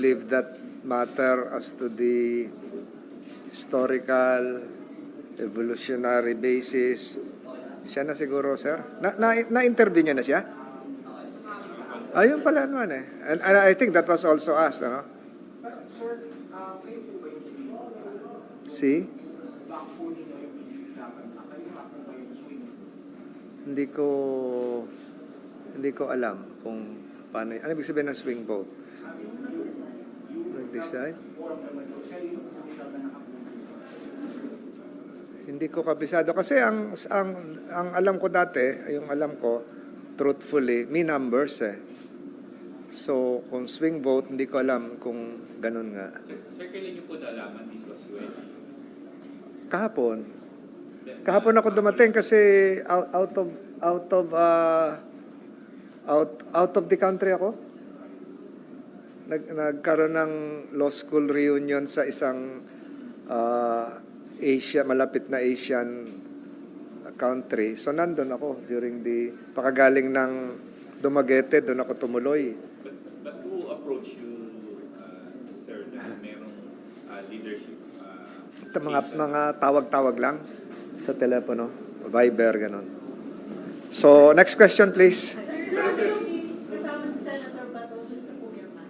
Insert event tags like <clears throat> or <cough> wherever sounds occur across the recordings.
leave that matter as to the historical, evolutionary basis. Siya na siguro, sir. Na, na, na-interview niya na siya? Ayun pala naman eh. And, and I think that was also asked, ano? Swing? Hindi ko hindi ko alam kung paano. Ano ibig sabihin ng swing vote? Nag-decide? Forum naman po. Kayo po siya na nakapunta. Hindi ko kabisado kasi ang ang ang alam ko dati, yung alam ko truthfully, may numbers eh. So, kung swing vote, hindi ko alam kung ganun nga. Sir, sir, kailan niyo po nalaman this was when? Kahapon. Kahapon ako dumating kasi out, out of out of uh, out out of the country ako. Nag nagkaroon ng law school reunion sa isang uh, Asia malapit na Asian country. So nandun ako during the pakagaling ng Dumaguete, doon ako tumuloy. But, but who approached you, uh, sir, na merong uh, leadership? Uh, Ito, mga mga tawag-tawag lang sa telepono, Viber ganun. So next question please. Sir, yung kasama si Senator Bato dun sa Pumirman?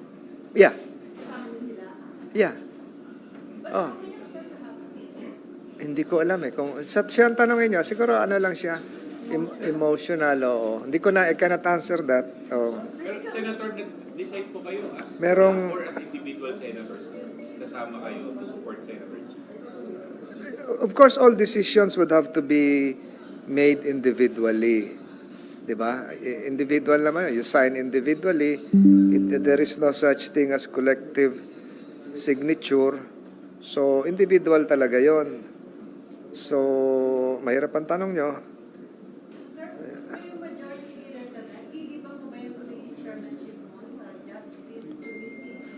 Yeah. Yeah. Oh. Hindi ko alam eh. Kung, sa siya ang tanongin niyo, siguro ano lang siya, em- emotional o Hindi ko na, I cannot answer that. Oh. Pero Senator, nag-decide po kayo as Merong- or as individual senators kasama kayo to support Senator Cheese? Of course, all decisions would have to be made individually. Di ba? Individual naman yun. You sign individually. It, there is no such thing as collective signature. So, individual talaga yon. So, mahirap ang tanong nyo. Sir, may majority leader na. Iibang mo ba yung chairmanship mo sa Justice Committee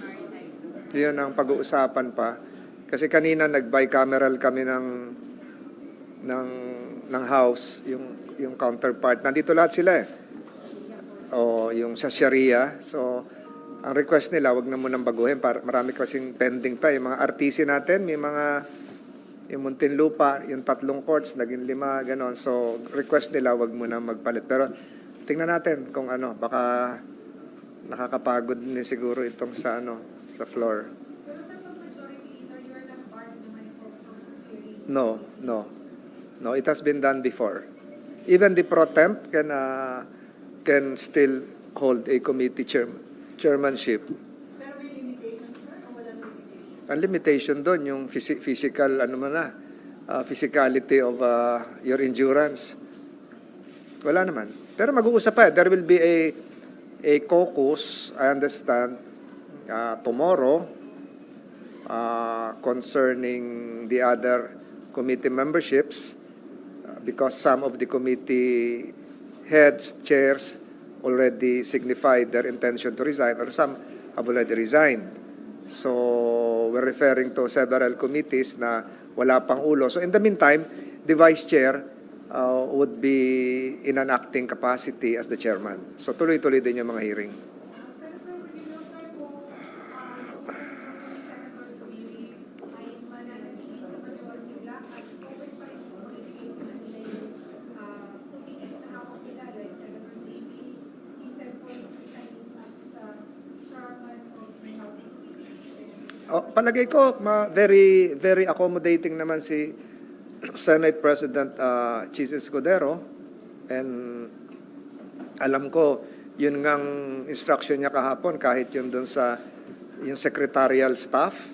and? Yun ang pag-uusapan pa. Kasi kanina nag-bicameral kami ng ng ng house, yung yung counterpart. Nandito lahat sila eh. O yung sa Sharia. So ang request nila, wag na munang baguhin. Para, marami kasing pending pa. Yung mga RTC natin, may mga yung Muntinlupa, yung tatlong courts, naging lima, ganon. So, request nila, wag muna magpalit. Pero, tingnan natin kung ano, baka nakakapagod din siguro itong sa ano, sa floor. No, no. No, it has been done before. Even the pro temp can uh, can still hold a committee chair, chairmanship. Pero may limitation, sir, o walang limitation? Ang limitation doon yung phys- physical ano man na, uh, physicality of uh, your endurance. Wala naman. Pero mag-uusap pa. There will be a a caucus, I understand, uh, tomorrow uh, concerning the other committee memberships because some of the committee heads, chairs already signified their intention to resign or some have already resigned. So we're referring to several committees na wala pang ulo. So in the meantime, the vice chair uh, would be in an acting capacity as the chairman. So tuloy-tuloy din yung mga hearing. Pero sir, hindi nyo, sir, kung ah, yung Senator Zubiri ay mananatili sa majority block at open pa rin po in case na nila yung ah, tumigas na hawak nila like Senator JB, he said po is resigning as ah, chairman of the Housing Committee. Oh, palagay ko, ma- very very accommodating naman si <clears throat> Senate President uh, Chis Escudero and alam ko yun ngang instruction niya kahapon kahit yun doon sa yung secretarial staff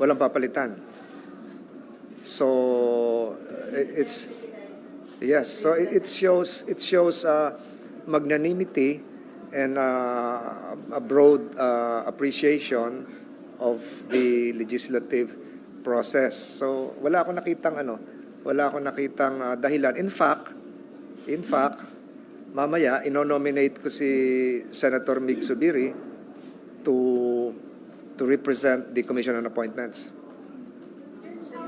walang papalitan. So it's yes, so it shows it shows uh, magnanimity and uh, a broad uh, appreciation of the legislative process. So wala akong nakitang ano, wala akong nakitang uh, dahilan. In fact, in fact, mamaya inonominate ko si Senator Mig Subiri to to represent the Commission on Appointments. Sir, so,